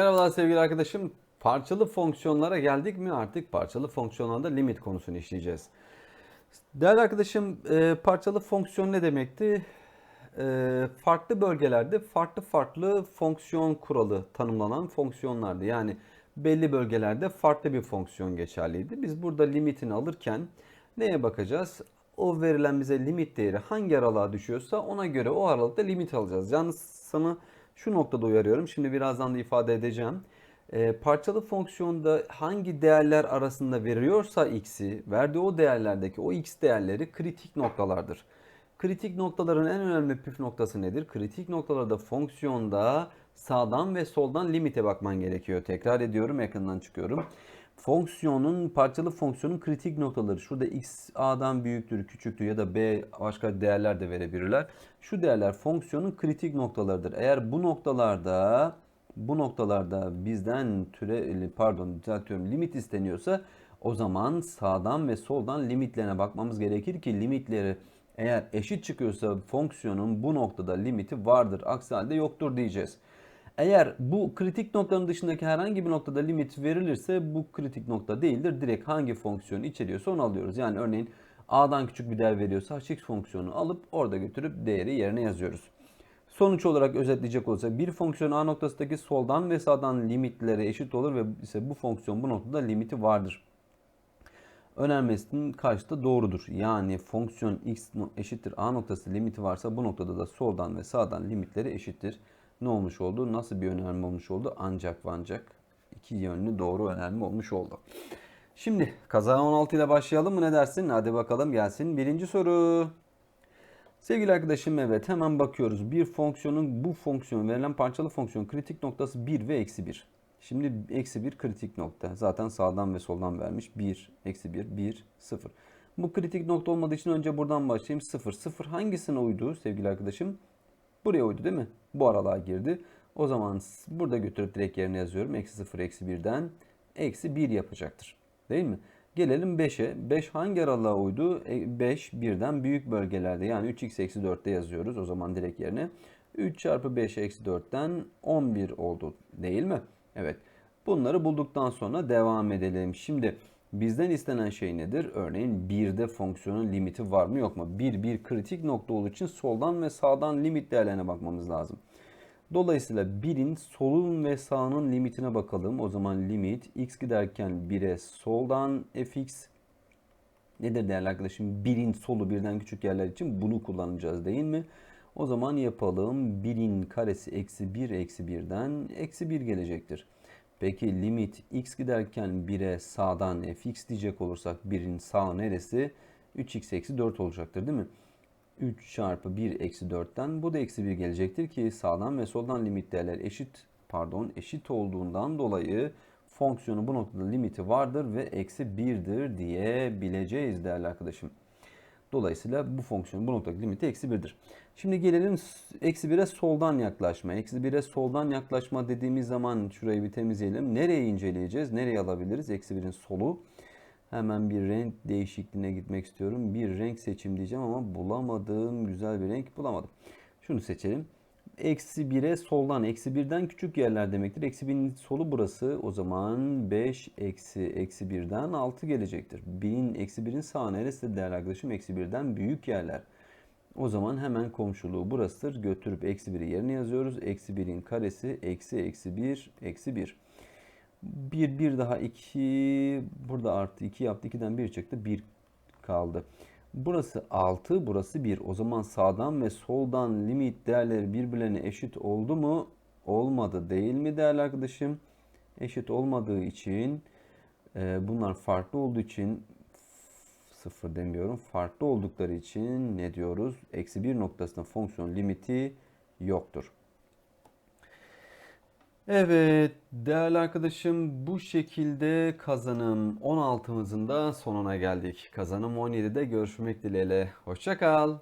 Merhabalar sevgili arkadaşım. Parçalı fonksiyonlara geldik mi artık parçalı fonksiyonlarda limit konusunu işleyeceğiz. Değerli arkadaşım e, parçalı fonksiyon ne demekti? E, farklı bölgelerde farklı farklı fonksiyon kuralı tanımlanan fonksiyonlardı. Yani belli bölgelerde farklı bir fonksiyon geçerliydi. Biz burada limitini alırken neye bakacağız? O verilen bize limit değeri hangi aralığa düşüyorsa ona göre o aralıkta limit alacağız. Yalnız sana şu noktada uyarıyorum. Şimdi birazdan da ifade edeceğim. E, parçalı fonksiyonda hangi değerler arasında veriyorsa x'i, verdiği o değerlerdeki o x değerleri kritik noktalardır. Kritik noktaların en önemli püf noktası nedir? Kritik noktalarda fonksiyonda sağdan ve soldan limite bakman gerekiyor. Tekrar ediyorum, ekrandan çıkıyorum. Fonksiyonun, parçalı fonksiyonun kritik noktaları. Şurada x a'dan büyüktür, küçüktür ya da b başka değerler de verebilirler. Şu değerler fonksiyonun kritik noktalarıdır. Eğer bu noktalarda bu noktalarda bizden türe pardon düzeltiyorum limit isteniyorsa o zaman sağdan ve soldan limitlerine bakmamız gerekir ki limitleri eğer eşit çıkıyorsa fonksiyonun bu noktada limiti vardır. Aksi halde yoktur diyeceğiz. Eğer bu kritik noktanın dışındaki herhangi bir noktada limit verilirse bu kritik nokta değildir. Direkt hangi fonksiyonu içeriyorsa onu alıyoruz. Yani örneğin a'dan küçük bir değer veriyorsa hx fonksiyonu alıp orada götürüp değeri yerine yazıyoruz. Sonuç olarak özetleyecek olursak bir fonksiyon a noktasındaki soldan ve sağdan limitlere eşit olur ve ise bu fonksiyon bu noktada limiti vardır. Önermesinin karşıtı doğrudur. Yani fonksiyon x eşittir a noktası limiti varsa bu noktada da soldan ve sağdan limitleri eşittir. Ne olmuş oldu? Nasıl bir önerme olmuş oldu? Ancak ve ancak iki yönlü doğru önerme olmuş oldu. Şimdi kaza 16 ile başlayalım mı ne dersin? Hadi bakalım gelsin. Birinci soru. Sevgili arkadaşım evet hemen bakıyoruz. Bir fonksiyonun bu fonksiyon verilen parçalı fonksiyon kritik noktası 1 ve eksi 1. Şimdi eksi 1 kritik nokta. Zaten sağdan ve soldan vermiş. 1, eksi 1, 1, 0. Bu kritik nokta olmadığı için önce buradan başlayayım. 0, 0 hangisine uydu sevgili arkadaşım? Buraya uydu değil mi? Bu aralığa girdi. O zaman burada götürüp direkt yerine yazıyorum. Eksi 0, eksi 1'den eksi 1 yapacaktır. Değil mi? Gelelim 5'e. 5 hangi aralığa uydu? 5 e, birden büyük bölgelerde. Yani 3x eksi 4'te yazıyoruz. O zaman direkt yerine. 3 çarpı 5 eksi 4'ten 11 oldu. Değil mi? Evet. Bunları bulduktan sonra devam edelim. Şimdi bizden istenen şey nedir? Örneğin 1'de fonksiyonun limiti var mı yok mu? 1 bir kritik nokta olduğu için soldan ve sağdan limit değerlerine bakmamız lazım. Dolayısıyla 1'in solun ve sağının limitine bakalım. O zaman limit x giderken 1'e soldan fx nedir değerli arkadaşım? 1'in solu birden küçük yerler için bunu kullanacağız değil mi? O zaman yapalım. 1'in karesi eksi 1 eksi 1'den eksi 1 gelecektir. Peki limit x giderken 1'e sağdan fx diyecek olursak 1'in sağ neresi? 3x eksi 4 olacaktır değil mi? 3 çarpı 1 eksi 4'ten bu da eksi 1 gelecektir ki sağdan ve soldan limit değerler eşit pardon eşit olduğundan dolayı fonksiyonun bu noktada limiti vardır ve eksi 1'dir diyebileceğiz değerli arkadaşım. Dolayısıyla bu fonksiyonun bu noktadaki limiti eksi 1'dir. Şimdi gelelim eksi 1'e soldan yaklaşma. Eksi 1'e soldan yaklaşma dediğimiz zaman şurayı bir temizleyelim. Nereye inceleyeceğiz? Nereye alabiliriz? Eksi 1'in solu. Hemen bir renk değişikliğine gitmek istiyorum. Bir renk seçim diyeceğim ama bulamadığım güzel bir renk bulamadım. Şunu seçelim. Eksi 1'e soldan eksi 1'den küçük yerler demektir. Eksi 1'in solu burası. O zaman 5 eksi eksi 1'den 6 gelecektir. 1000 eksi 1'in sağ neresi değerli arkadaşım? Eksi 1'den büyük yerler. O zaman hemen komşuluğu burasıdır. Götürüp eksi 1'i yerine yazıyoruz. Eksi 1'in karesi eksi eksi 1 eksi 1. 1 1 daha 2 burada artı 2 yaptı. 2'den 1 çıktı. 1 kaldı. Burası 6, burası 1. O zaman sağdan ve soldan limit değerleri birbirlerine eşit oldu mu? Olmadı değil mi değerli arkadaşım? Eşit olmadığı için e, bunlar farklı olduğu için sıfır demiyorum. Farklı oldukları için ne diyoruz? Eksi 1 noktasında fonksiyon limiti yoktur. Evet değerli arkadaşım bu şekilde kazanım 16'mızın da sonuna geldik. Kazanım 17'de görüşmek dileğiyle. Hoşçakal.